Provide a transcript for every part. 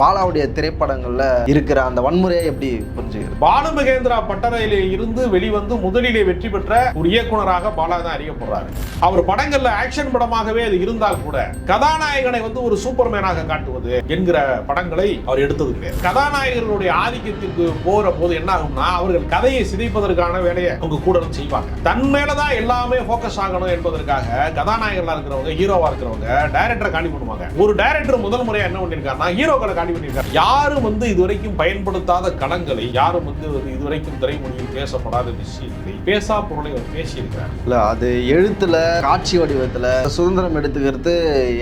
பாலாவுடைய திரைப்படங்கள்ல இருக்கிற அந்த வன்முறையை எப்படி புரிஞ்சுக்கிறது? பாலு மகேந்திரா பட்டறையிலே இருந்து வெளிவந்து முதலிலே வெற்றி பெற்ற ஒரு இயக்குனராக பாலா தான் அறியப்படுறாரு. அவர் படங்கள்ல ஆக்ஷன் படமாகவே அது இருந்தால் கூட கதாநாயகனை வந்து ஒரு சூப்பர்மேனாக காட்டுவது என்கிற படங்களை அவர் எடுத்தது கிடையாது. கதாநாயகர்களுடைய ஆதிக்கத்திற்கு போற போது என்ன ஆகும்னா அவர்கள் கதையை சிதைப்பதற்கான வேலையை அவங்க கூட செய்வாங்க. தன் மேலதான் எல்லாமே போக்கஸ் ஆகணும் என்பதற்காக கதாநாயகர்களா இருக்கிறவங்க ஹீரோவா இருக்கிறவங்க டைரக்டரை காணி பண்ணுவாங்க. ஒரு டைரக்டர் முதல் முறையா என்ன பண்ணிருக்காருன்னா ஹீரோக்களை காலி பண்ணிருக்காரு யாரும் வந்து இதுவரைக்கும் பயன்படுத்தாத களங்களை யாரும் வந்து இதுவரைக்கும் திரைமொழியில் பேசப்படாத விஷயங்களை பேசா பொருளை அவர் பேசியிருக்கிறார். இல்ல அது எழுத்துல காட்சி வடிவத்துல சுதந்திரம் எடுத்துக்கிறது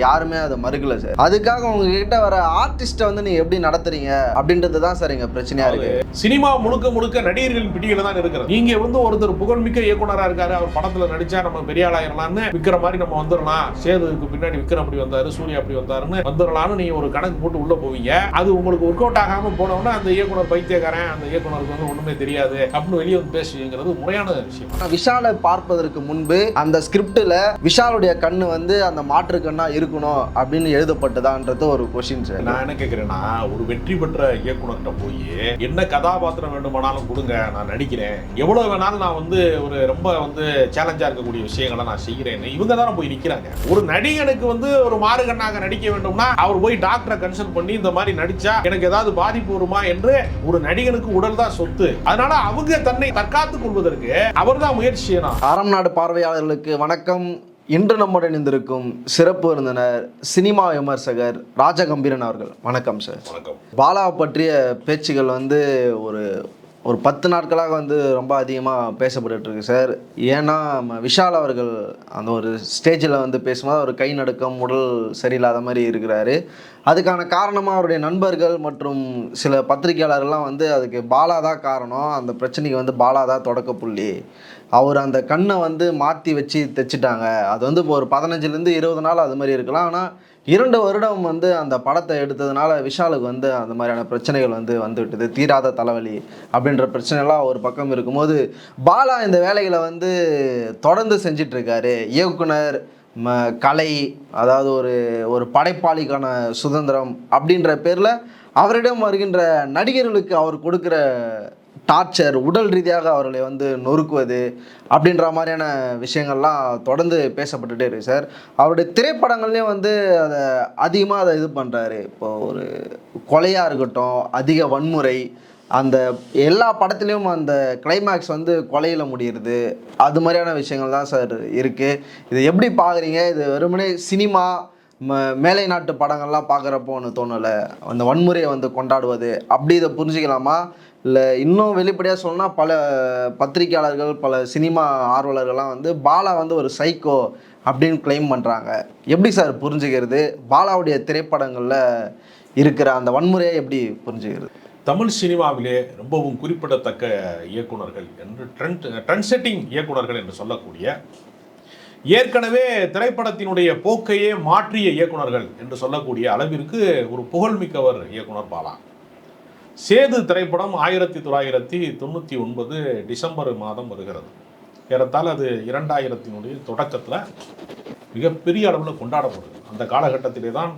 யாருமே அதை மறுக்கல சார். அதுக்காக உங்ககிட்ட வர ஆர்டிஸ்ட்டை வந்து நீங்க எப்படி நடத்துறீங்க அப்படின்றது தான் சார் இங்க பிரச்சனையா இருக்கு. சினிமா முழுக்க முழுக்க நடிகர்களின் பிடியில தான் இருக்கிறது. நீங்க வந்து ஒருத்தர் புகழ்மிக்க இயக்குனரா இருக்காரு அவர் படத்துல நடிச்சா நம்ம பெரிய ஆளாயிரலாம்னு விக்கிற மாதிரி நம்ம வந்துடலாம். சேதுக்கு பின்னாடி விக்ரம் அப்படி வந்தாரு சூர்யா அப்படி வந்தாருன்னு வந்துடலாம்னு நீங்க ஒரு கணக்கு போட்டு உள்ள போவீங்க. அது உங்களுக்கு ஒர்க் அவுட் ஆகாம போனோம்னா அந்த இயக்குனர் பைத்தியக்காரன் அந்த இயக்குனருக்கு வந்து ஒண்ணுமே தெரியாது அப்படின்னு வெளியே வந்து பேசுவீங்கிறது முறையான விஷயம். ஆனா விஷாலை பார்ப்பதற்கு முன்பு அந்த ஸ்கிரிப்ட்ல விஷாலுடைய கண்ணு வந்து அந்த மாற்று கண்ணா இருக்கணும் அப்படின்னு எழுதப்பட்டதான்றது ஒரு சார் நான் என்ன கேட்கிறேன்னா ஒரு வெற்றி பெற்ற இயக்குனர்கிட்ட போய் என்ன கதாபாத்திரம் வேண்டுமானாலும் கொடுங்க நான் நடிக்கிறேன். எவ்வளவு வேணாலும் நான் வந்து ஒரு ரொம்ப வந்து சேலஞ்சா இருக்கக்கூடிய விஷயங்களை நான் செய்கிறேன்னு இவங்க தானே போய் நிக்கிறாங்க. ஒரு நடிகனுக்கு வந்து ஒரு மாறுகண்ணாக நடிக்க வேண்டும்னா அவர் போய் டாக்டரை கன்சல்ட் பண்ணி இந்த மாதிரி நடிச்சா எனக்கு ஏதாவது பாதிப்பு வருமா என்று ஒரு நடிகனுக்கு உடல் தான் சொத்து. அதனால அவங்க தன்னை தற்காத்துக் கொள்வதற்கு அவர் தான் முயற்சி செய்யணும். அறம் நாடு பார்வையாளர்களுக்கு வணக்கம். இன்று நம்முடன் இணைந்திருக்கும் சிறப்பு விருந்தினர் சினிமா விமர்சகர் ராஜகம்பீரன் அவர்கள். வணக்கம் சார் வணக்கம். பாலா பற்றிய பேச்சுகள் வந்து ஒரு ஒரு பத்து நாட்களாக வந்து ரொம்ப அதிகமாக பேசப்பட்டுருக்கு சார். ஏன்னா விஷால் அவர்கள் அந்த ஒரு ஸ்டேஜில் வந்து பேசும்போது அவர் கை நடுக்கம் உடல் சரியில்லாத மாதிரி இருக்கிறாரு. அதுக்கான காரணமாக அவருடைய நண்பர்கள் மற்றும் சில பத்திரிகையாளர்கள்லாம் வந்து அதுக்கு பாலா தான் காரணம். அந்த பிரச்சனைக்கு வந்து பாலா தான் தொடக்க புள்ளி அவர் அந்த கண்ணை வந்து மாற்றி வச்சு தைச்சிட்டாங்க. அது வந்து இப்போ ஒரு பதினஞ்சுலேருந்து இருபது நாள் அது மாதிரி இருக்கலாம். ஆனால் இரண்டு வருடம் வந்து அந்த படத்தை எடுத்ததுனால விஷாலுக்கு வந்து அந்த மாதிரியான பிரச்சனைகள் வந்து வந்துவிட்டது. தீராத தலைவலி அப்படின்ற பிரச்சனைலாம் ஒரு பக்கம் இருக்கும்போது பாலா இந்த வேலைகளை வந்து தொடர்ந்து செஞ்சிட்ருக்காரு. இயக்குனர் ம கலை அதாவது ஒரு ஒரு படைப்பாளிக்கான சுதந்திரம் அப்படின்ற பேரில் அவரிடம் வருகின்ற நடிகர்களுக்கு அவர் கொடுக்குற டார்ச்சர் உடல் ரீதியாக அவர்களை வந்து நொறுக்குவது அப்படின்ற மாதிரியான விஷயங்கள்லாம் தொடர்ந்து பேசப்பட்டுட்டே இருக்கு சார். அவருடைய திரைப்படங்கள்லேயும் வந்து அதை அதிகமாக அதை இது பண்ணுறாரு இப்போ ஒரு கொலையாக இருக்கட்டும் அதிக வன்முறை அந்த எல்லா படத்துலேயும் அந்த கிளைமேக்ஸ் வந்து கொலையில் முடியுது அது மாதிரியான விஷயங்கள் தான் சார் இருக்குது இது எப்படி பார்க்குறீங்க இது வெறுமனே சினிமா ம மேலை நாட்டு படங்கள்லாம் பார்க்குறப்போ ஒன்று தோணலை. அந்த வன்முறையை வந்து கொண்டாடுவது அப்படி இதை புரிஞ்சுக்கலாமா? இல்லை இன்னும் வெளிப்படையாக சொன்னால் பல பத்திரிக்கையாளர்கள் பல சினிமா ஆர்வலர்கள்லாம் வந்து பாலா வந்து ஒரு சைக்கோ அப்படின்னு கிளைம் பண்ணுறாங்க எப்படி சார் புரிஞ்சுக்கிறது? பாலாவுடைய திரைப்படங்களில் இருக்கிற அந்த வன்முறையை எப்படி புரிஞ்சுக்கிறது? தமிழ் சினிமாவிலே ரொம்பவும் குறிப்பிடத்தக்க இயக்குனர்கள் என்று ட்ரெண்ட் ட்ரெண்ட் செட்டிங் இயக்குனர்கள் என்று சொல்லக்கூடிய ஏற்கனவே திரைப்படத்தினுடைய போக்கையே மாற்றிய இயக்குனர்கள் என்று சொல்லக்கூடிய அளவிற்கு ஒரு புகழ்மிக்கவர் இயக்குனர் பாலா. சேது திரைப்படம் ஆயிரத்தி தொள்ளாயிரத்தி தொண்ணூற்றி ஒன்பது டிசம்பர் மாதம் வருகிறது. ஏறத்தால் அது இரண்டாயிரத்தினுடைய தொடக்கத்தில் மிகப்பெரிய அளவில் கொண்டாடப்படுது. அந்த காலகட்டத்திலே தான்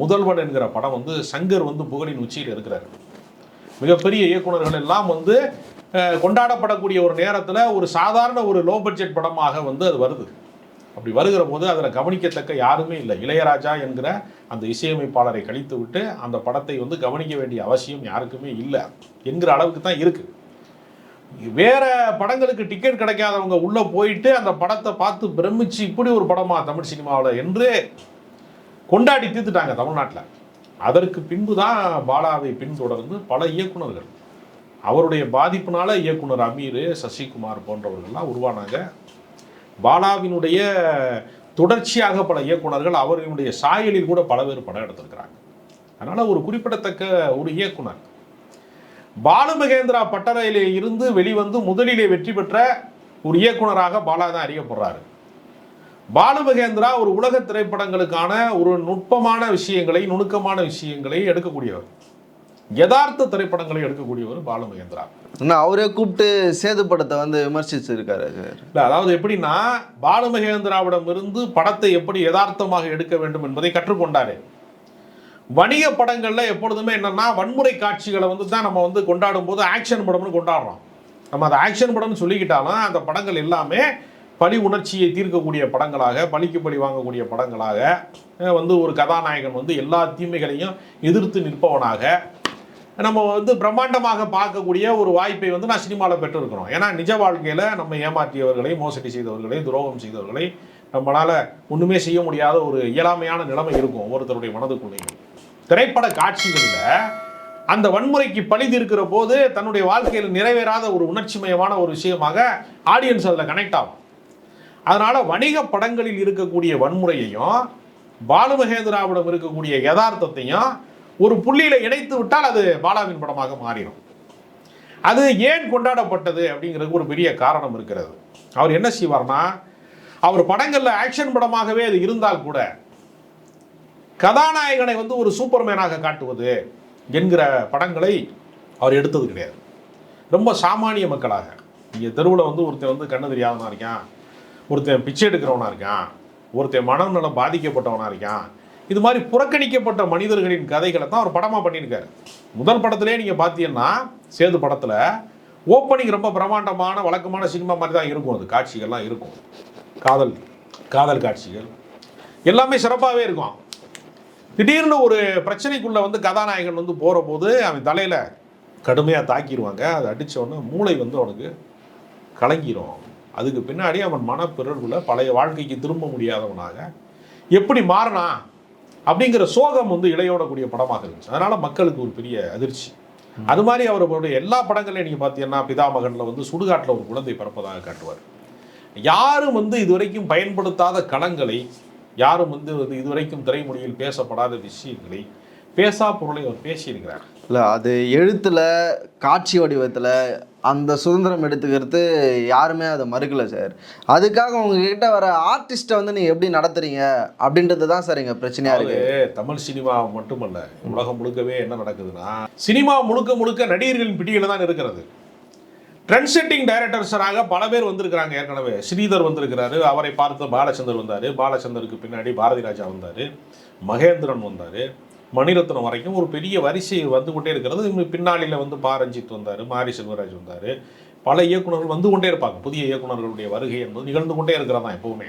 முதல்வன் என்கிற படம் வந்து சங்கர் வந்து புகழின் உச்சியில் இருக்கிறார். மிகப்பெரிய இயக்குனர்கள் எல்லாம் வந்து கொண்டாடப்படக்கூடிய ஒரு நேரத்தில் ஒரு சாதாரண ஒரு லோ பட்ஜெட் படமாக வந்து அது வருது. அப்படி வருகிற போது அதில் கவனிக்கத்தக்க யாருமே இல்லை. இளையராஜா என்கிற அந்த இசையமைப்பாளரை கழித்து விட்டு அந்த படத்தை வந்து கவனிக்க வேண்டிய அவசியம் யாருக்குமே இல்லை என்கிற அளவுக்கு தான் இருக்குது வேற படங்களுக்கு டிக்கெட் கிடைக்காதவங்க உள்ளே போயிட்டு அந்த படத்தை பார்த்து பிரமிச்சு இப்படி ஒரு படமா தமிழ் சினிமாவில் என்று கொண்டாடி தீர்த்துட்டாங்க தமிழ்நாட்டில். அதற்கு பின்பு தான் பாலாவை பின்தொடர்ந்து பல இயக்குனர்கள் அவருடைய பாதிப்புனால இயக்குனர் அமீர் சசிகுமார் போன்றவர்கள்லாம் உருவானாங்க. பாலாவினுடைய தொடர்ச்சியாக பல இயக்குனர்கள் அவர்களுடைய சாயலில் கூட பல பேர் படம் எடுத்திருக்கிறாங்க. அதனால ஒரு குறிப்பிடத்தக்க ஒரு இயக்குனர். பாலு மகேந்திரா பட்டறையிலே இருந்து வெளிவந்து முதலிலே வெற்றி பெற்ற ஒரு இயக்குனராக பாலா தான் அறியப்படுறாரு. பாலு மகேந்திரா ஒரு உலக திரைப்படங்களுக்கான ஒரு நுட்பமான விஷயங்களை நுணுக்கமான விஷயங்களை எடுக்கக்கூடியவர். யதார்த்த திரைப்படங்களை எடுக்கக்கூடியவர் பாலு மகேந்திரா இன்னும் அவரே கூப்பிட்டு சேது படத்தை வந்து விமர்சிச்சிருக்காரு சார். இல்ல அதாவது எப்படின்னா பாலு மகேந்திராவிடம் இருந்து படத்தை எப்படி யதார்த்தமாக எடுக்க வேண்டும் என்பதை கற்றுக்கொண்டாரு. வணிக படங்கள்ல எப்பொழுதுமே என்னன்னா வன்முறை காட்சிகளை வந்து தான் நம்ம வந்து கொண்டாடும் போது ஆக்ஷன் படம்னு கொண்டாடுறோம். நம்ம அதை ஆக்ஷன் படம்னு சொல்லிக்கிட்டாலும் அந்த படங்கள் எல்லாமே பழி உணர்ச்சியை தீர்க்கக்கூடிய படங்களாக பழிக்கு பழி வாங்கக்கூடிய படங்களாக வந்து ஒரு கதாநாயகன் வந்து எல்லா தீமைகளையும் எதிர்த்து நிற்பவனாக நம்ம வந்து பிரம்மாண்டமாக பார்க்கக்கூடிய ஒரு வாய்ப்பை வந்து நான் சினிமாவில் பெற்றிருக்கிறோம். ஏன்னா நிஜ வாழ்க்கையில் நம்ம ஏமாற்றியவர்களை மோசடி செய்தவர்களை துரோகம் செய்தவர்களை நம்மளால் ஒன்றுமே செய்ய முடியாத ஒரு இயலாமையான நிலைமை இருக்கும் ஒவ்வொருத்தருடைய மனதுக்குள்ளேயும். திரைப்பட காட்சிகளில் அந்த வன்முறைக்கு பழி இருக்கிற போது தன்னுடைய வாழ்க்கையில் நிறைவேறாத ஒரு உணர்ச்சிமயமான ஒரு விஷயமாக ஆடியன்ஸ் அதில் கனெக்ட் ஆகும். அதனால் வணிக படங்களில் இருக்கக்கூடிய வன்முறையையும் பாலுமகேந்திராவிடம் இருக்கக்கூடிய யதார்த்தத்தையும் ஒரு புள்ளியில இணைத்து விட்டால் அது பாலாவின் படமாக மாறிடும். அது ஏன் கொண்டாடப்பட்டது அப்படிங்கிறதுக்கு ஒரு பெரிய காரணம் இருக்கிறது. அவர் என்ன செய்வார்னா அவர் படங்களில் ஆக்ஷன் படமாகவே அது இருந்தால் கூட கதாநாயகனை வந்து ஒரு சூப்பர்மேனாக காட்டுவது என்கிற படங்களை அவர் எடுத்தது கிடையாது. ரொம்ப சாமானிய மக்களாக. இங்கே தெருவில் வந்து ஒருத்தன் வந்து கண்ணு தெரியாதவனாக இருக்கான் ஒருத்தன் பிச்சை எடுக்கிறவனா இருக்கான் ஒருத்தன் மனநலம் பாதிக்கப்பட்டவனா இருக்கான் இது மாதிரி புறக்கணிக்கப்பட்ட மனிதர்களின் கதைகளை தான் அவர் படமாக பண்ணியிருக்காரு. முதல் படத்திலே நீங்கள் பார்த்தீங்கன்னா சேது படத்தில் ஓப்பனிங் ரொம்ப பிரம்மாண்டமான வழக்கமான சினிமா மாதிரி தான் இருக்கும் அது. காட்சிகள்லாம் இருக்கும். காதல் காதல் காட்சிகள். எல்லாமே சிறப்பாகவே இருக்கும். திடீர்னு ஒரு பிரச்சனைக்குள்ளே வந்து கதாநாயகன் வந்து போகிற போது அவன் தலையில் கடுமையாக தாக்கிடுவாங்க அதை அடிச்ச மூளை வந்து அவனுக்கு கலங்கிடும் அதுக்கு பின்னாடி அவன் மனப்பிறகுல பழைய வாழ்க்கைக்கு திரும்ப முடியாதவனாக எப்படி மாறினா? அப்படிங்கிற சோகம் வந்து இடையோடக்கூடிய படமாக இருந்துச்சு. அதனால மக்களுக்கு ஒரு பெரிய அதிர்ச்சி. அது மாதிரி அவருடைய எல்லா படங்களையும் நீங்கள் பார்த்தீங்கன்னா பிதாமகனில் வந்து சுடுகாட்டில் ஒரு குழந்தை பிறப்பதாக காட்டுவார். யாரும் வந்து இதுவரைக்கும் பயன்படுத்தாத களங்களை யாரும் வந்து வந்து இதுவரைக்கும் திரைமொழியில் பேசப்படாத விஷயங்களை பேசா பொருளை அவர் பேசியிருக்கிறார். இல்லை அது எழுத்தில் காட்சி வடிவத்தில் அந்த சுதந்திரம் எடுத்துக்கிறது யாருமே அதை மறுக்கலை சார் அதுக்காக உங்ககிட்ட வர ஆர்டிஸ்ட்டை வந்து நீங்கள் எப்படி நடத்துறீங்க? அப்படின்றது தான் சார் எங்கள் பிரச்சனையாக இருக்குது தமிழ் சினிமா மட்டுமல்ல உலகம் முழுக்கவே என்ன நடக்குதுன்னா சினிமா முழுக்க முழுக்க நடிகர்களின் பிடியில் தான் இருக்கிறது. ட்ரெண்ட் செட்டிங் டைரக்டர்ஸராக பல பேர் வந்திருக்கிறாங்க ஏற்கனவே. ஸ்ரீதர் வந்திருக்கிறாரு அவரை பார்த்து பாலச்சந்தர் வந்தார். பாலச்சந்தருக்கு பின்னாடி பாரதி ராஜா வந்தார். மகேந்திரன் வந்தார். மணிரத்னம் வரைக்கும் ஒரு பெரிய வரிசை வந்து கொண்டே இருக்கிறது. பின்னாளில் வந்து பாரஞ்சித் வந்தார் மாரி செல்வராஜ் வந்தார். பல இயக்குனர்கள் வந்து கொண்டே இருப்பாங்க. புதிய இயக்குனர்களுடைய வருகை என்பது நிகழ்ந்து கொண்டே இருக்கிறதா எப்பவுமே.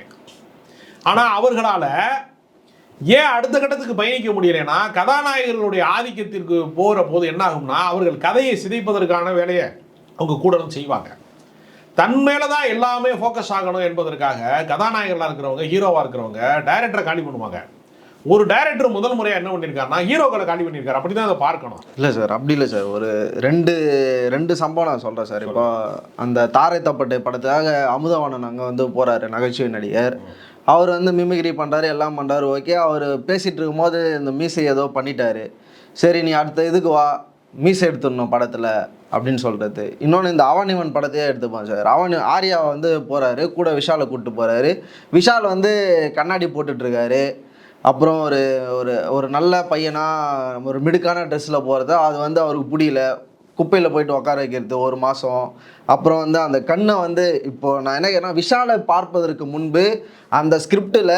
ஆனால் அவர்களால் ஏன் அடுத்த கட்டத்துக்கு பயணிக்க முடியலைன்னா கதாநாயகர்களுடைய ஆதிக்கத்திற்கு போகிற போது என்ன ஆகும்னா அவர்கள் கதையை சிதைப்பதற்கான வேலையை அவங்க கூட செய்வாங்க. தன் மேலே தான் எல்லாமே ஃபோக்கஸ் ஆகணும் என்பதற்காக கதாநாயகர்களாக இருக்கிறவங்க ஹீரோவாக இருக்கிறவங்க டைரக்டரை காலி பண்ணுவாங்க. ஒரு டைரக்டர் முதல் முறையாக என்ன பண்ணியிருக்காருனா ஹீரோக்களை காலி பண்ணியிருக்காரு அப்படி தான் அதை பார்க்கணும். இல்லை சார் அப்படி இல்லை சார். ஒரு ரெண்டு ரெண்டு சம்பவம் நான் சொல்கிறேன் சார். இப்போ அந்த தாரை தப்பட்டு படத்துக்காக அமுதவாணன் அங்கே வந்து போகிறாரு நகைச்சுவை நடிகர். அவர் வந்து மிமிக்ரி பண்ணுறாரு எல்லாம் பண்ணுறாரு ஓகே அவர் பேசிகிட்டு இருக்கும்போது இந்த மீசை ஏதோ பண்ணிட்டாரு. சரி நீ அடுத்த இதுக்கு வா மீசை எடுத்துடணும் படத்தில் அப்படின்னு சொல்கிறது இன்னொன்று இந்த அவனிவன் படத்தையே எடுத்துப்போம் சார். அவன் ஆர்யா வந்து போகிறாரு கூட விஷாலை கூப்பிட்டு போகிறாரு விஷால் வந்து கண்ணாடி போட்டுட்ருக்காரு அப்புறம் ஒரு ஒரு ஒரு நல்ல பையனாக ஒரு மிடுக்கான ட்ரெஸ்ஸில் போகிறது அது வந்து அவருக்கு பிடிக்கல குப்பையில் போயிட்டு உட்கார வைக்கிறது ஒரு மாதம் அப்புறம் வந்து அந்த கண்ணை வந்து இப்போது நான் என்ன கேட்டேன்னா விஷாலை பார்ப்பதற்கு முன்பு அந்த ஸ்கிரிப்டில்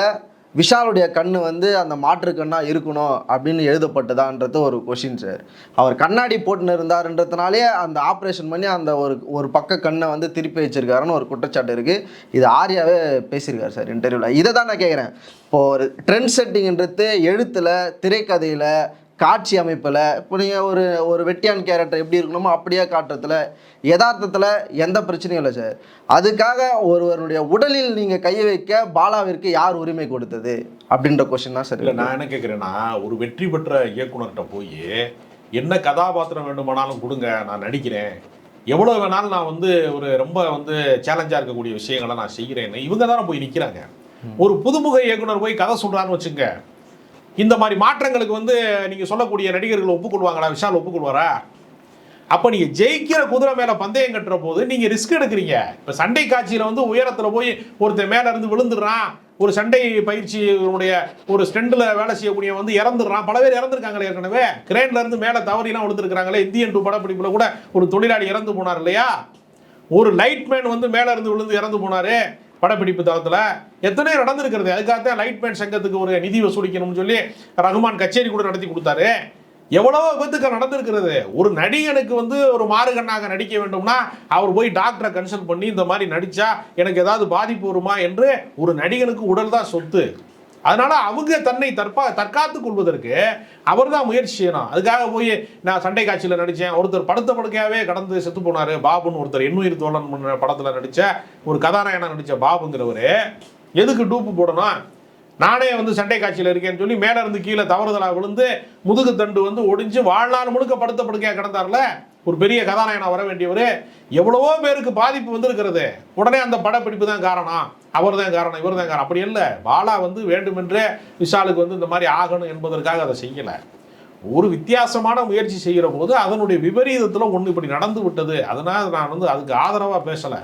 விஷாலுடைய கண்ணு வந்து அந்த மாற்று கண்ணாக இருக்கணும் அப்படின்னு எழுதப்பட்டதான்றது ஒரு கொஷின் சார் அவர் கண்ணாடி போட்டுன்னு இருந்தாருன்றதுனாலே அந்த ஆப்ரேஷன் பண்ணி அந்த ஒரு ஒரு பக்க கண்ணை வந்து திருப்பி வச்சிருக்காருன்னு ஒரு குற்றச்சாட்டு இருக்குது இது ஆர்யாவே பேசியிருக்காரு சார் இன்டர்வியூவில் இதை தான் நான் கேட்குறேன் இப்போது ஒரு ட்ரெண்ட் செட்டிங்ன்றது எழுத்தில் திரைக்கதையில் காட்சி அமைப்பில் இப்போ நீங்கள் ஒரு ஒரு வெட்டியான் கேரக்டர் எப்படி இருக்கணுமோ அப்படியே காட்டுறதுல யதார்த்தத்தில் எந்த பிரச்சனையும் இல்லை சார். அதுக்காக ஒருவருடைய உடலில் நீங்கள் கை வைக்க பாலாவிற்கு யார் உரிமை கொடுத்தது? அப்படின்ற கொஸ்டின் தான் சார் இல்லை நான் என்ன கேட்குறேன்னா ஒரு வெற்றி பெற்ற இயக்குனர்கிட்ட போய் என்ன கதாபாத்திரம் வேண்டுமானாலும் கொடுங்க நான் நடிக்கிறேன். எவ்வளோ வேணாலும் நான் வந்து ஒரு ரொம்ப வந்து சேலஞ்சாக இருக்கக்கூடிய விஷயங்களை நான் செய்கிறேன்னு இவங்க தானே போய் நிற்கிறாங்க ஒரு புதுமுக இயக்குனர் போய் கதை சொல்கிறான்னு வச்சுங்க இந்த மாதிரி மாற்றங்களுக்கு வந்து நீங்கள் சொல்லக்கூடிய நடிகர்கள் ஒப்புக்கொள்வாங்களா? விஷால் ஒப்புக்கொள்வாரா? அப்போ நீங்கள் ஜெயிக்கிற குதிரை மேலே பந்தயம் கட்டுற போது நீங்கள் ரிஸ்க் எடுக்கிறீங்க. இப்போ சண்டை காட்சியில் வந்து உயரத்தில் போய் ஒருத்தன் மேலே இருந்து விழுந்துடுறான். ஒரு சண்டை பயிற்சியினுடைய ஒரு ஸ்டெண்டில் வேலை செய்யக்கூடிய வந்து இறந்துடுறான். பல பேர் இறந்துருக்காங்களே ஏற்கனவே. கிரேன்ல இருந்து மேலே தவறிலாம் விழுந்துருக்காங்களே இந்தியன் டூ படப்பிடிப்பில் கூட ஒரு தொழிலாளி இறந்து போனார் இல்லையா? ஒரு லைட்மேன் வந்து மேலே இருந்து விழுந்து இறந்து போனாரு. படப்பிடிப்பு தளத்தில் எத்தனையோ நடந்திருக்கிறது. அதுக்காகத்தான் லைட் மேன் சங்கத்துக்கு ஒரு நிதி வசூலிக்கணும்னு சொல்லி ரகுமான் கச்சேரி கூட நடத்தி கொடுத்தாரு. எவ்வளவோ விபத்துக்கள் நடந்திருக்கிறது. ஒரு நடிகனுக்கு வந்து ஒரு மாறுகண்ணாக நடிக்க வேண்டும்னா அவர் போய் டாக்டரை கன்சல்ட் பண்ணி இந்த மாதிரி நடிச்சா எனக்கு ஏதாவது பாதிப்பு வருமா என்று ஒரு நடிகனுக்கு உடல் தான் சொத்து. அதனால அவங்க தன்னை தற்பா தற்காத்துக் கொள்வதற்கு அவர் தான் முயற்சி செய்யணும். அதுக்காக போய் நான் சண்டை காட்சியில் நடித்தேன் ஒருத்தர் படுத்த படுக்கையாகவே கடந்து செத்து போனாரு. பாபுன்னு ஒருத்தர் இன்னுயிர் தோழன் படத்தில் நடித்த ஒரு கதாநாயகனா நடித்த பாபுங்கிறவர் எதுக்கு டூப்பு போடணும்? நானே வந்து சண்டை காட்சியில் இருக்கேன்னு சொல்லி மேலே இருந்து கீழே தவறுதலாக விழுந்து முதுகு தண்டு வந்து ஒடிஞ்சு வாழ்நாள் முழுக்க படுத்த படுக்கையாக கிடந்தார்ல? ஒரு பெரிய கதாநாயகனாக வர வேண்டியவர் எவ்வளவோ பேருக்கு பாதிப்பு வந்திருக்கிறது. உடனே அந்த படப்பிடிப்பு தான் காரணம். அவர் தான் காரணம் இவர் தான் காரணம். அப்படி இல்லை. பாலா வந்து வேண்டுமென்றே விஷாலுக்கு வந்து இந்த மாதிரி ஆகணும் என்பதற்காக அதை செய்யலை. ஒரு வித்தியாசமான முயற்சி செய்கிற போது அதனுடைய விபரீதத்தில் ஒன்று இப்படி நடந்து விட்டது. அதனால் நான் வந்து அதுக்கு ஆதரவாக பேசலை.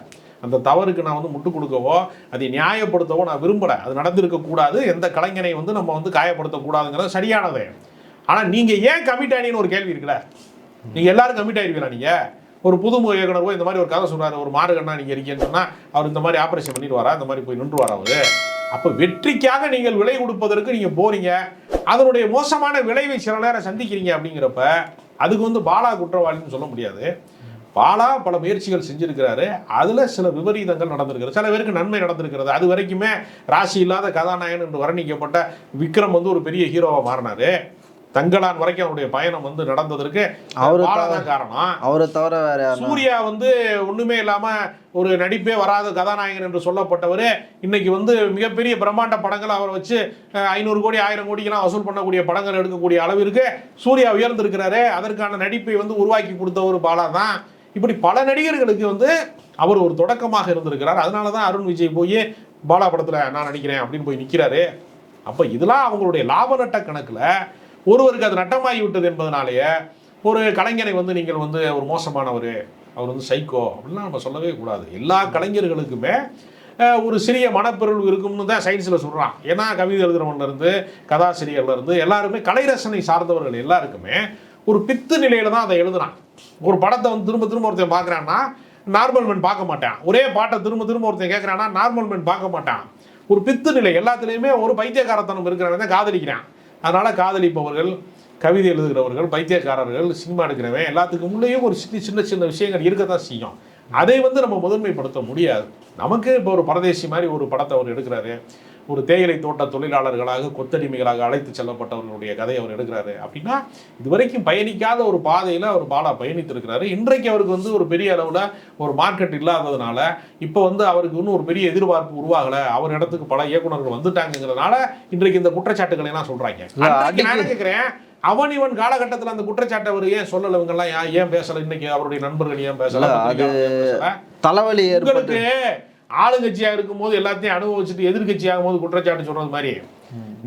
அந்த தவறுக்கு நான் வந்து முட்டு கொடுக்கவோ அதை நியாயப்படுத்தவோ நான் விரும்பலை. அது நடந்திருக்கக்கூடாது எந்த கலைஞனை வந்து நம்ம வந்து காயப்படுத்தக்கூடாதுங்கிறது சரியானது. ஆனால் நீங்கள் ஏன் கமிட்டானின்னு ஒரு கேள்வி இருக்குல்ல? நீங்கள் எல்லாரும் கமிட் ஆயிருவீங்களா நீங்க? ஒரு புதுமுக இயக்குனர் போய் இந்த மாதிரி ஒரு கதை சொல்றாரு ஒரு மாறுகண்ணா நீங்கள் இருக்கீங்கன்னு சொன்னால் அவர் இந்த மாதிரி ஆப்ரேஷன் பண்ணிடுவாரா? இந்த மாதிரி போய் நின்றுவாரா அவரு? அப்போ வெற்றிக்காக நீங்கள் விலை கொடுப்பதற்கு நீங்கள் போறீங்க. அதனுடைய மோசமான விளைவை சில நேரம் சந்திக்கிறீங்க அப்படிங்கிறப்ப அதுக்கு வந்து பாலா குற்றவாளின்னு சொல்ல முடியாது. பாலா பல முயற்சிகள் செஞ்சிருக்கிறாரு. அதுல சில விபரீதங்கள் நடந்திருக்கிறது. சில பேருக்கு நன்மை நடந்திருக்கிறது. அது வரைக்குமே ராசி இல்லாத கதாநாயகன் என்று வர்ணிக்கப்பட்ட விக்ரம் வந்து ஒரு பெரிய ஹீரோவா மாறினாரு. தங்கலான் வரைக்கும் அவருடைய பயணம் வந்து நடந்ததற்கு அவரு காரணம். அவரை தவிர வேற சூர்யா வந்து ஒண்ணுமே இல்லாம ஒரு நடிப்பே வராத கதாநாயகன் என்று சொல்லப்பட்டவர். இன்னைக்கு வந்து மிகப்பெரிய பிரம்மாண்ட படங்களை அவரை வச்சு ஐநூறு கோடி ஆயிரம் கோடிக்கெல்லாம் வசூல் பண்ணக்கூடிய படங்கள் எடுக்கக்கூடிய அளவிற்கு சூர்யா உயர்ந்திருக்கிறாரு. அதற்கான நடிப்பை வந்து உருவாக்கி கொடுத்த ஒரு பாலா தான். இப்படி பல நடிகர்களுக்கு வந்து அவர் ஒரு தொடக்கமாக இருந்திருக்கிறார். அதனால தான் அருண் விஜய் போய் பாலா படத்துல நான் நடிக்கிறேன் அப்படின்னு போய் நிக்கிறாரு. அப்ப இதெல்லாம் அவங்களுடைய லாப நட்ட கணக்குல ஒருவருக்கு அது நட்டமாகி விட்டது என்பதனாலேயே ஒரு கலைஞரை வந்து நீங்கள் வந்து ஒரு மோசமானவர் அவர் வந்து சைக்கோ அப்படிலாம் நம்ம சொல்லவே கூடாது. எல்லா கலைஞர்களுக்குமே ஒரு சிறிய மனப்பொருள் இருக்கும்னு தான் சயின்ஸில் சொல்கிறான் ஏன்னா கவிதை எழுதுகிறவன்லேருந்து கதாசிரியர்லேருந்து எல்லாருமே கலை ரசனை சார்ந்தவர்கள் எல்லாருக்குமே ஒரு பித்து நிலையில் தான் அதை எழுதுறான். ஒரு படத்தை வந்து திரும்ப திரும்ப ஒருத்தன் பார்க்குறான்னா நார்மல் மேன் பார்க்க மாட்டான். ஒரே பாட்டை திரும்ப திரும்ப ஒருத்தன் கேட்குறான்னா நார்மல் மேன் பார்க்க மாட்டான். ஒரு பித்து நிலை எல்லாத்துலேயுமே ஒரு பைத்தியக்காரத்தனம் இருக்கிறவன் தான் காதலிக்கிறான். அதனால் காதலிப்பவர்கள் கவிதை எழுதுகிறவர்கள் பைத்தியக்காரர்கள் சினிமா எடுக்கிறவன் எல்லாத்துக்கும் உள்ளேயும் ஒரு சின்ன சின்ன சின்ன விஷயங்கள் இருக்க தான் செய்யும். அதை வந்து நம்ம முதன்மைப்படுத்த முடியாது. நமக்கு இப்போ ஒரு பரதேசி மாதிரி ஒரு படத்தை அவர் எடுக்கிறாரு. ஒரு தேயிலை தோட்ட தொழிலாளர்களாக கொத்தடிமைகளாக அழைத்து செல்லப்பட்டவர்களுடைய கதையை அவர் எடுக்கிறாரு. அப்படின்னா இதுவரைக்கும் பயணிக்காத ஒரு பாதையில் அவர் பாலா பயணித்திருக்கிறாரு. இன்றைக்கு அவருக்கு வந்து ஒரு பெரிய அளவில் ஒரு மார்க்கெட் இல்லாததுனால இப்போ வந்து அவருக்கு இன்னும் ஒரு பெரிய எதிர்பார்ப்பு உருவாகலை. அவர் இடத்துக்கு பல இயக்குனர்கள் வந்துட்டாங்கிறதுனால இன்றைக்கு இந்த குற்றச்சாட்டுகளை எல்லாம் சொல்றாங்க. நான் கேட்கிறேன் அவன் இவன் காலகட்டத்தில் அந்த குற்றச்சாட்டை அவர் ஏன் சொல்லல? இவங்கெல்லாம் ஏன் ஏன் பேசல? இன்னைக்கு அவருடைய நண்பர்கள் ஏன் பேசல? பேசல? தலைவலி உங்களுக்கு ஆளுங்கட்சியாக இருக்கும்போது எல்லாத்தையும் அனுபவிச்சுட்டு எதிர்கட்சியாகும் போது குற்றச்சாட்டு சொல்றது மாதிரி.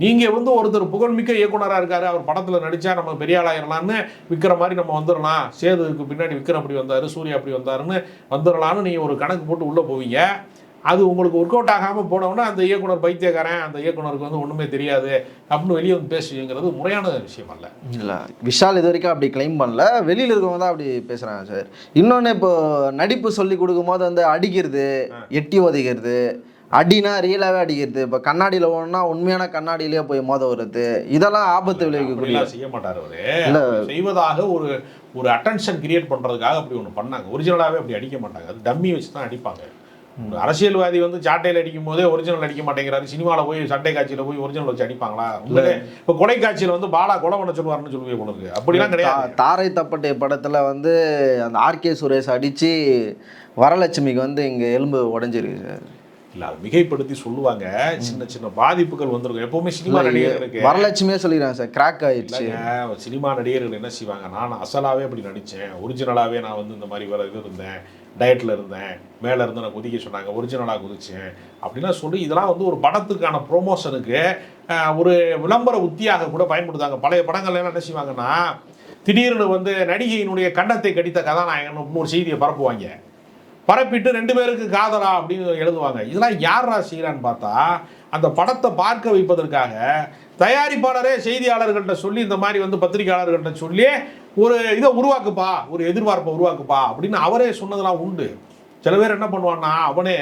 நீங்க வந்து ஒருத்தர் புகழ்மிக்க இயக்குனராக இருக்காரு அவர் படத்துல நடிச்சா நம்ம பெரிய ஆளாயிரலாம்னு விக்கிற மாதிரி நம்ம வந்துடலாம் சேதுக்கு பின்னாடி விக்ரம் அப்படி வந்தாரு சூர்யா அப்படி வந்தாருன்னு வந்துடலாம்னு நீங்க ஒரு கணக்கு போட்டு உள்ள போவீங்க. அது உங்களுக்கு ஒர்க் அவுட் ஆகாம போனோம்னா அந்த இயக்குனர் பைத்தியக்காரன் அந்த இயக்குனருக்கு வந்து ஒண்ணுமே தெரியாது அப்படின்னு வெளியே வந்து பேசுவீங்கிறது முறையான விஷயம் அல்ல. இல்லை விஷால் இது வரைக்கும் அப்படி கிளைம் பண்ணல. வெளியில் இருக்கவங்க தான் அப்படி பேசுகிறாங்க சார் இன்னொன்று இப்போ நடிப்பு சொல்லி கொடுக்கும்போது வந்து அடிக்கிறது எட்டி உதைக்கிறது அடினா ரியலாகவே அடிக்கிறது. இப்போ கண்ணாடியில் ஓடனா உண்மையான கண்ணாடியிலேயே போய் மோத வருது இதெல்லாம் ஆபத்து விளைவிக்கக்கூடிய செய்ய மாட்டார் அவரு. இல்ல. செய்வதாக ஒரு ஒரு அட்டென்ஷன் கிரியேட் பண்றதுக்காக அப்படி ஒன்று பண்ணாங்க. ஒரிஜினலாவே அப்படி அடிக்க மாட்டாங்க. அது டம்மி வச்சு தான் அடிப்பாங்க. ஒரு அரசியல்வாதி வந்து சாட்டையில் அடிக்கும் போதே ஒரிஜினல் அடிக்க மாட்டேங்கிறாரு. சினிமாவில் போய் சண்டை காட்சியில் போய் ஒரிஜினல் வச்சு அடிப்பாங்களா? இப்போ கொலை காட்சியில் வந்து பாலா கொலை பண்ண சொல்லுவாருன்னு சொல்லுவே போல இருக்கு. அப்படிலாம் கிடையாது. தாரை தப்பட்டை படத்தில் வந்து அந்த ஆர்கே சுரேஷ் அடித்து வரலட்சுமிக்கு வந்து இங்கே எலும்பு உடஞ்சிருக்கு சார். இல்ல அது மிகைப்படுத்தி சொல்லுவாங்க. சின்ன சின்ன பாதிப்புகள் வந்திருக்கும். எப்பவுமே சினிமா நடிகர்களுக்கு வரலட்சுமியே சொல்லிடுறாங்க சார். கிராக் ஆயிடுச்சு. சினிமா நடிகர்கள் என்ன செய்வாங்க? நான் அசலாவே அப்படி நடித்தேன் ஒரிஜினலாகவே நான் வந்து இந்த மாதிரி வர இது இருந்தேன். டயட்டில் இருந்தேன் மேலே இருந்து நான் குதிக்க சொன்னாங்க ஒரிஜினலாக குதிச்சேன் அப்படிலாம் சொல்லி இதெல்லாம் வந்து ஒரு படத்துக்கான ப்ரொமோஷனுக்கு ஒரு விளம்பர உத்தியாக கூட பயன்படுத்தாங்க பழைய படங்கள்லாம் என்ன செய்வாங்கன்னா திடீர்னு வந்து நடிகையினுடைய கண்டத்தை கடித்த கதாநாயகன் அப்படின்னு ஒரு செய்தியை பரப்புவாங்க. பரப்பிட்டு ரெண்டு பேருக்கு காதலா அப்படின்னு எழுதுவாங்க. இதெல்லாம் யாரா செய்கிறான்னு பார்த்தா அந்த படத்தை பார்க்க வைப்பதற்காக தயாரிப்பாளரே செய்தியாளர்கள்ட்ட சொல்லி இந்த மாதிரி வந்து பத்திரிகையாளர்கள்ட்ட சொல்லி ஒரு இதை உருவாக்குப்பா ஒரு எதிர்பார்ப்பை உருவாக்குப்பா அப்படின்னு அவரே சொன்னதெல்லாம் உண்டு. சில பேர் என்ன பண்ணுவான்னா அவனே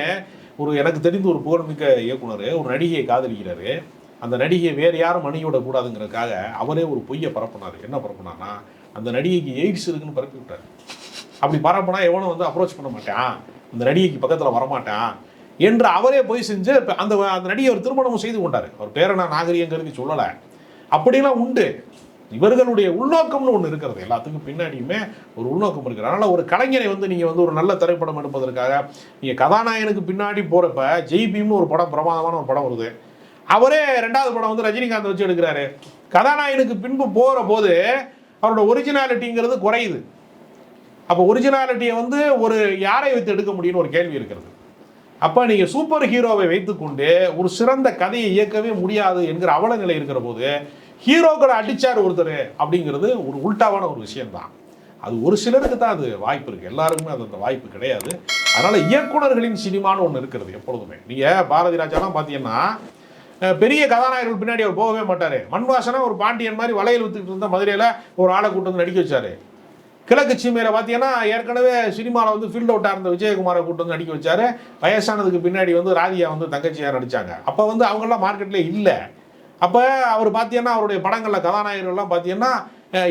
ஒரு எனக்கு தெரிந்த ஒரு புகழ்மிக்க இயக்குனர் ஒரு நடிகையை காதலிக்கிறாரு. அந்த நடிகையை வேறு யாரும் மணியோட கூடாதுங்கிறதுக்காக அவரே ஒரு பொய்யை பரப்புனார். என்ன பரப்புனார்னா அந்த நடிகைக்கு எய்ட்ஸ் இருக்குன்னு பரப்பி விட்டார் அப்படி பரப்புனா எவனும் வந்து அப்ரோச் பண்ண மாட்டான். அந்த நடிகைக்கு பக்கத்தில் வரமாட்டான். என்று அவரே போய் செஞ்சு அந்த அந்த நடிகை அவர் திருமணமும் செய்து கொண்டார். அவர் பேரை நான் நாகரிகம் கருதி சொல்லலை. அப்படிலாம் உண்டு. இவர்களுடைய உள்நோக்கம்னு ஒன்று இருக்கிறது. எல்லாத்துக்கும் பின்னாடியுமே ஒரு உள்நோக்கம் இருக்குது அதனால் ஒரு கலைஞரை வந்து நீங்கள் வந்து ஒரு நல்ல திரைப்படம் எடுப்பதற்காக நீங்கள் கதாநாயகனுக்கு பின்னாடி போகிறப்ப ஜெய்பிம்னு ஒரு படம் பிரமாதமான ஒரு படம் வருது. அவரே ரெண்டாவது படம் வந்து ரஜினிகாந்த் வச்சு எடுக்கிறாரு. கதாநாயகனுக்கு பின்பு போகிற போது அவரோட ஒரிஜினாலிட்டிங்கிறது குறையுது. அப்போ ஒரிஜினாலிட்டியை வந்து ஒரு யாரை வைத்து எடுக்க முடியும்னு ஒரு கேள்வி இருக்கிறது. அப்போ நீங்கள் சூப்பர் ஹீரோவை வைத்துக்கொண்டு ஒரு சிறந்த கதையை இயக்கவே முடியாது என்கிற அவல நிலை இருக்கிற போது ஹீரோக்களை அடிச்சார் ஒருத்தர் அப்படிங்கிறது ஒரு உல்டாவான ஒரு விஷயம்தான். அது ஒரு சிலருக்கு தான் அது வாய்ப்பு இருக்குது எல்லாருக்குமே அது அந்த வாய்ப்பு கிடையாது. அதனால் இயக்குனர்களின் சினிமான்னு ஒன்று இருக்கிறது எப்பொழுதுமே. நீங்கள் பாரதி ராஜாலாம் பார்த்தீங்கன்னா பெரிய கதாநாயகர்கள் பின்னாடி அவர் போகவே மாட்டார். மண்வாசனா ஒரு பாண்டியன் மாதிரி வளையல் வித்துக்கிட்டு இருந்த மதுரையில் ஒரு ஆளை கூட்டு வந்து நடிக்க வச்சார். கிழக்கு சீமையில் பார்த்தீங்கன்னா ஏற்கனவே சினிமாவில் வந்து ஃபீல்ட் அவுட்டாக இருந்த விஜயகுமாரை கூட்டு வந்து நடிக்க வச்சாரு. வயசானதுக்கு பின்னாடி வந்து ராதியா வந்து தங்கச்சியாக நடித்தாங்க அப்போ வந்து அவங்கெல்லாம் மார்க்கெட்டில் இல்லை. அப்போ அவர் பார்த்தீங்கன்னா அவருடைய படங்களில் கதாநாயகர்கள்லாம் பார்த்தீங்கன்னா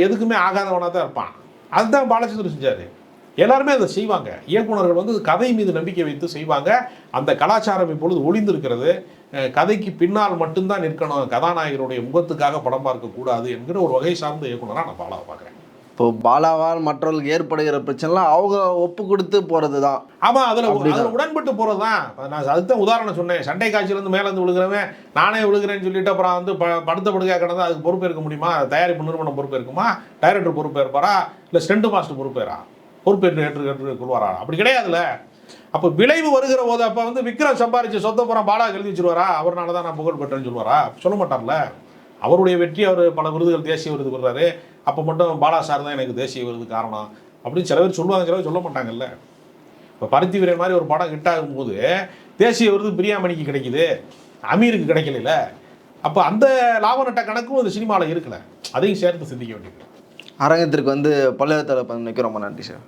எதுக்குமே ஆகாதவனாக தான் இருப்பான். அதுதான் பாலச்சந்திரன் செஞ்சார். எல்லாருமே அதை செய்வாங்க. இயக்குனர்கள் வந்து கதை மீது நம்பிக்கை வைத்து செய்வாங்க. அந்த கலாச்சாரம் இப்பொழுது ஒளிந்திருக்கிறது. கதைக்கு பின்னால் மட்டும்தான் நிற்கணும். கதாநாயகருடைய முகத்துக்காக படம் பார்க்கக்கூடாது என்கிற ஒரு வகை சார்ந்த இயக்குனராக நான் பாலாவை பார்க்குறேன். இப்போ பாலாவால் மற்றவர்களுக்கு ஏற்படுகிற பிரச்சனைலாம் அவங்க ஒப்பு கொடுத்து போகிறது தான் ஆமா அதுல. அதுல உடன்பட்டு போறதுதான். நான் அதுதான் உதாரணம் சொன்னேன். சண்டை காட்சியில இருந்து மேல இருந்து விழுகிறவன் நானே விழுகிறேன்னு சொல்லிட்டு அப்புறம் வந்து ப- படுத்த படுக்கையா கிடந்தா அதுக்கு பொறுப்பேற்க முடியுமா? தயாரிப்பு நிறுவனம் பொறுப்பேற்குமா டைரக்டர் பொறுப்பேற்பாரா இல்ல ஸ்டெண்ட் மாஸ்டர் பொறுப்பேறா பொறுப்பேற்று ஏற்று ஏற்று கொள்வாரா? அப்படி கிடையாதுல்ல. அப்போ விளைவு வருகிற போது அப்போ வந்து விக்ரம் சம்பாரிச்சு சொத்த புறம் பாலா எழுதி வச்சிருவாரா? அவர்னால தான் நான் புகழ் பெற்றேன்னு சொல்லுவாரா சொல்ல மாட்டார்ல. அவருடைய வெற்றி அவர் பல விருதுகள் தேசிய விருது பெறாரு அப்போ மட்டும் பாலா சார் தான் எனக்கு தேசிய விருது காரணம் அப்படின்னு சில பேர் சொல்லுவாங்க சில பேர் சொல்ல மாட்டாங்கல்ல. இப்போ பருத்தி வீரன் மாதிரி ஒரு படம் ஹிட் ஆகும்போது தேசிய விருது பிரியாமணிக்கு கிடைக்குது அமீருக்கு கிடைக்கல அப்போ அந்த லாப நட்ட கணக்கும் அந்த சினிமாவில் இருக்கலை. அதையும் சேர்த்து சிந்திக்க வேண்டியது அரங்கத்திற்கு வந்து பல்லவத்தில் தலை ரொம்ப நன்றி சார்.